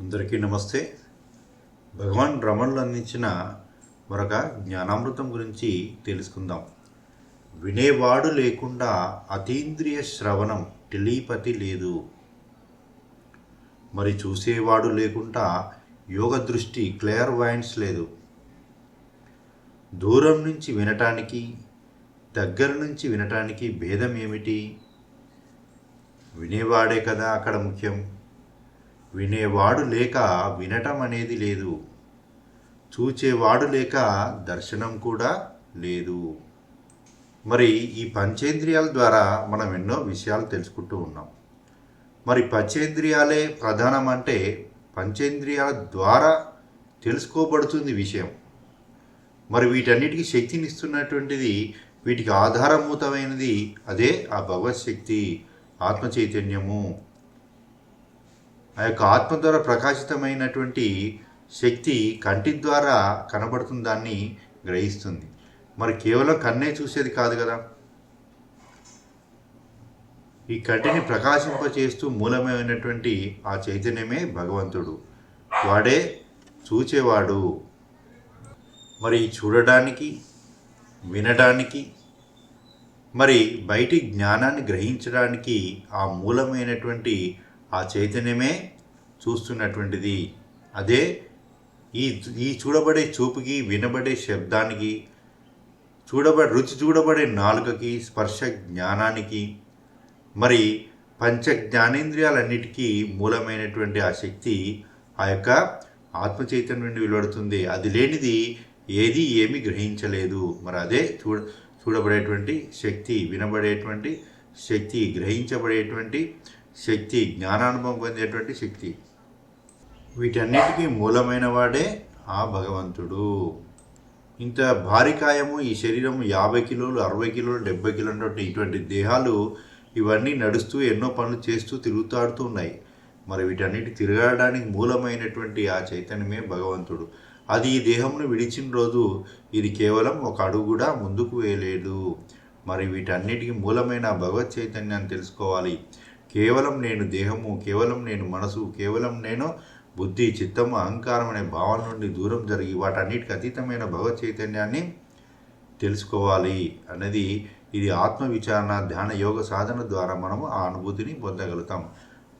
అందరికీ నమస్తే. భగవాన్ రమణులు అందించిన మరొక జ్ఞానామృతం గురించి తెలుసుకుందాం. వినేవాడు లేకుండా అతీంద్రియ శ్రవణం టెలీపతి లేదు. మరి చూసేవాడు లేకుండా యోగ దృష్టి క్లియర్ వాయిన్స్ లేదు. దూరం నుంచి వినటానికి దగ్గర నుంచి వినటానికి భేదం ఏమిటి? వినేవాడే కదా అక్కడ ముఖ్యం. వినేవాడు లేక వినటం అనేది లేదు. చూచేవాడు లేక దర్శనం కూడా లేదు. మరి ఈ పంచేంద్రియాల ద్వారా మనం ఎన్నో విషయాలు తెలుసుకుంటూ ఉన్నాం. మరి పంచేంద్రియాలే ప్రధానం అంటే పంచేంద్రియాల ద్వారా తెలుసుకోబడుతుంది విషయం. మరి వీటన్నిటికీ శక్తిని ఇస్తున్నటువంటిది వీటికి ఆధారభూతమైనది అదే ఆ భగవత్ శక్తి ఆత్మ చైతన్యము ఆ యొక్క ఆత్మ ద్వారా ప్రకాశితమైనటువంటి శక్తి కంటి ద్వారా కనబడుతున్న దాన్ని గ్రహిస్తుంది. మరి కేవలం కన్నే చూసేది కాదు కదా. ఈ కంటిని ప్రకాశింపచేస్తూ మూలమైనటువంటి ఆ చైతన్యమే భగవంతుడు. వాడే చూచేవాడు. మరి చూడడానికి వినడానికి మరి బయటి జ్ఞానాన్ని గ్రహించడానికి ఆ మూలమైనటువంటి ఆ చైతన్యమే చూస్తున్నటువంటిది. అదే ఈ ఈ చూడబడే చూపుకి వినబడే శబ్దానికి చూడబడే రుచి చూడబడే నాలుకకి స్పర్శ జ్ఞానానికి మరి పంచ జ్ఞానేంద్రియాలన్నిటికీ మూలమైనటువంటి ఆ శక్తి ఆ యొక్క ఆత్మ చైతన్యం నుండి వెలువడుతుంది. అది లేనిది ఏది ఏమి గ్రహించలేదు. మరి అదే చూడ చూడబడేటువంటి శక్తి వినబడేటువంటి శక్తి గ్రహించబడేటువంటి శక్తి జ్ఞానానుభవం పొందేటువంటి శక్తి. వీటన్నిటికీ మూలమైన వాడే ఆ భగవంతుడు. ఇంత భారీ కాయము ఈ శరీరం యాభై కిలోలు అరవై కిలోలు డెబ్బై కిలోలు ఇటువంటి దేహాలు ఇవన్నీ నడుస్తూ ఎన్నో పనులు చేస్తూ తిరుగుతాడుతూ ఉన్నాయి. మరి వీటన్నిటి తిరగడానికి మూలమైనటువంటి ఆ చైతన్యమే భగవంతుడు. అది ఈ దేహంను విడిచిన రోజు ఇది కేవలం ఒక అడుగు కూడా ముందుకు వేయలేదు. మరి వీటన్నిటికీ మూలమైన భగవత్ చైతన్యాన్ని తెలుసుకోవాలి. కేవలం నేను దేహము కేవలం నేను మనసు కేవలం నేను బుద్ధి చిత్తము అహంకారం అనే భావన నుండి దూరం జరిగి వాటన్నిటికి అతీతమైన భగవత్ చైతన్యాన్ని తెలుసుకోవాలి అనేది ఇది ఆత్మ విచారణ ధ్యాన యోగ సాధన ద్వారా మనము ఆ అనుభూతిని పొందగలుగుతాం.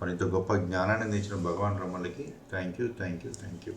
మరింత గొప్ప జ్ఞానాన్ని అందించిన Bhagavan రమణులకి thank you thank you thank you